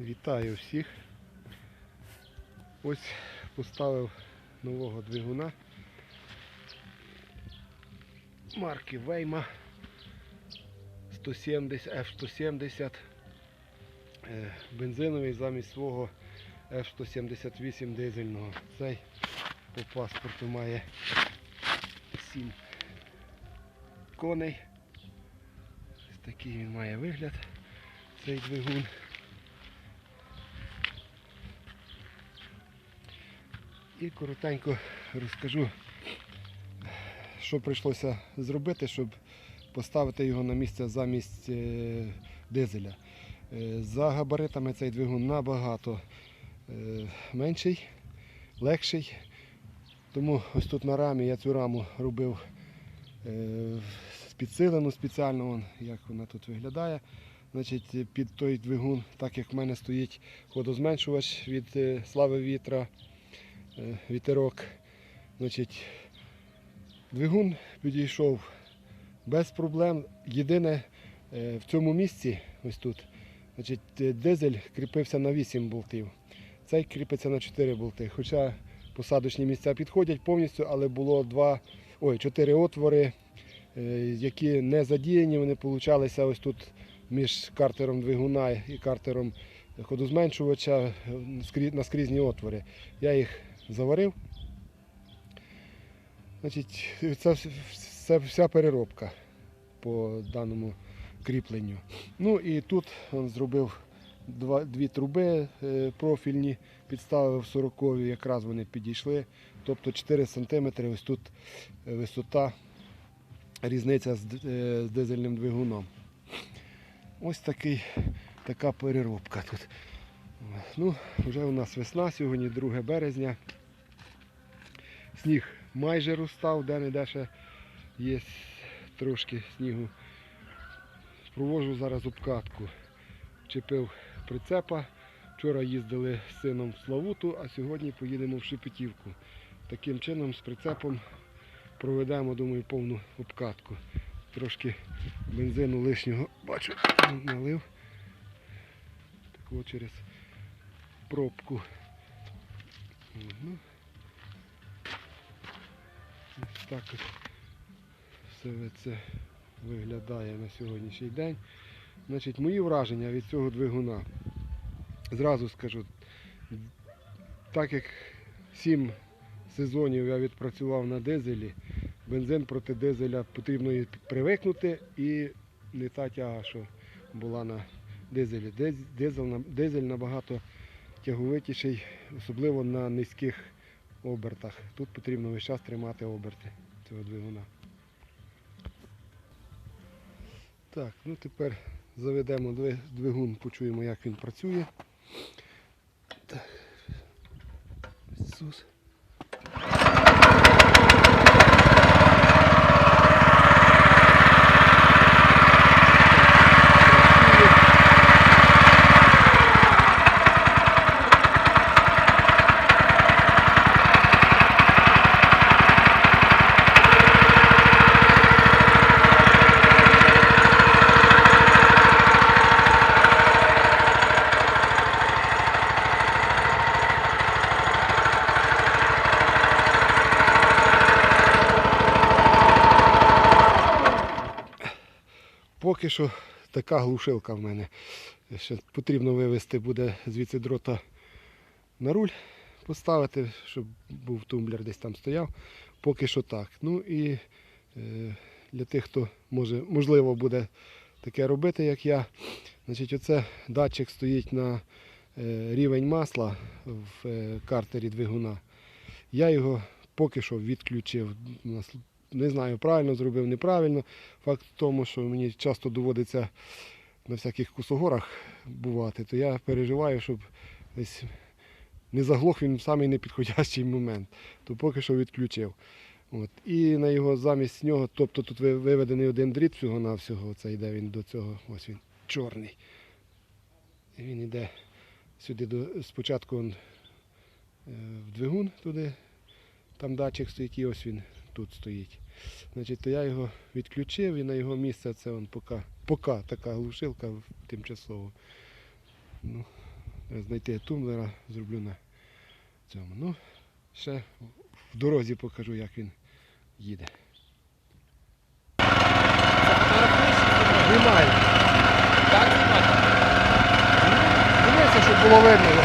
Вітаю всіх. Ось поставив нового двигуна марки Вейма 170 F170 е, бензиновий замість свого F178 дизельного. Цей по паспорту має 7 коней. Ось такий він має вигляд, цей двигун. І коротенько розкажу, що прийшлося зробити, щоб поставити його на місце замість е, дизеля. Е, За габаритами цей двигун набагато е, менший, легший. Тому ось тут на рамі я цю раму робив підсилену спеціально, вон, як вона тут виглядає. Значить, під той двигун, так як в мене стоїть ходозменшувач від слави вітра, вітерок. Значить, двигун підійшов без проблем. Єдине е, в цьому місці, ось тут, значить, е, дизель кріпився на 8 болтів. Цей кріпиться на 4 болти. Хоча посадочні місця підходять повністю, але було два, ой, 4 отвори, е, які не задіяні, вони получалися ось тут між картером двигуна і картером ходозменшувача е, скрі- наскрізні отвори. Я їх заварив. Значить, це, це вся переробка по даному кріпленню. Ну і тут він зробив два, дві труби е, профільні, підставив 40 якраз вони підійшли. Тобто 4 см ось тут е, висота, різниця е, з дизельним двигуном. Ось такий, така переробка тут. Ну, вже у нас весна, сьогодні 2 березня. Сніг майже розстав, де-не-де ще є трошки снігу. Провожу зараз обкатку. Чепив прицепа. Вчора їздили з сином в Славуту, а сьогодні поїдемо в Шепетівку. Таким чином з прицепом проведемо, думаю, повну обкатку. Трошки бензину лишнього бачу, налив. Так от через пробку. Ну, так ось все це виглядає на сьогоднішній день. Значить, мої враження від цього двигуна. Зразу скажу, так як 7 сезонів я відпрацював на дизелі, бензин проти дизеля потрібно привикнути і не та тяга, що була на дизелі. Дизель набагато тяговитіший, особливо на низьких обертах. Тут потрібно весь час тримати оберти цього двигуна. Так, ну тепер заведемо двигун, почуємо, як він працює. Так. Ісус. Поки що така глушилка в мене. Ще потрібно вивезти буде звідси дрота на руль, поставити, щоб був тумблер десь там стояв. Поки що так. Ну і е, для тих, хто може, можливо буде таке робити, як я. Значить, оце датчик стоїть на е, рівень масла в е, картері двигуна. Я його поки що відключив. Не знаю, правильно зробив, неправильно. Факт в тому, що мені часто доводиться на всяких кусогорах бувати, то я переживаю, щоб десь не заглох він в самий непідходящий момент. То поки що відключив. От. І на його замість нього, тобто тут виведений один дріт всього на всього, це йде він до цього, ось він чорний. І він йде сюди до, спочатку е, в двигун туди, там датчик стоїть, і ось він тут стоїть. Значить, то я його відключив і на його місце це он поки, поки така глушилка тимчасово. Ну, знайти тумблера, зроблю на цьому. Ну, ще в дорозі покажу, як він їде. Знімаю. Так знімати? Дивися, щоб було видно.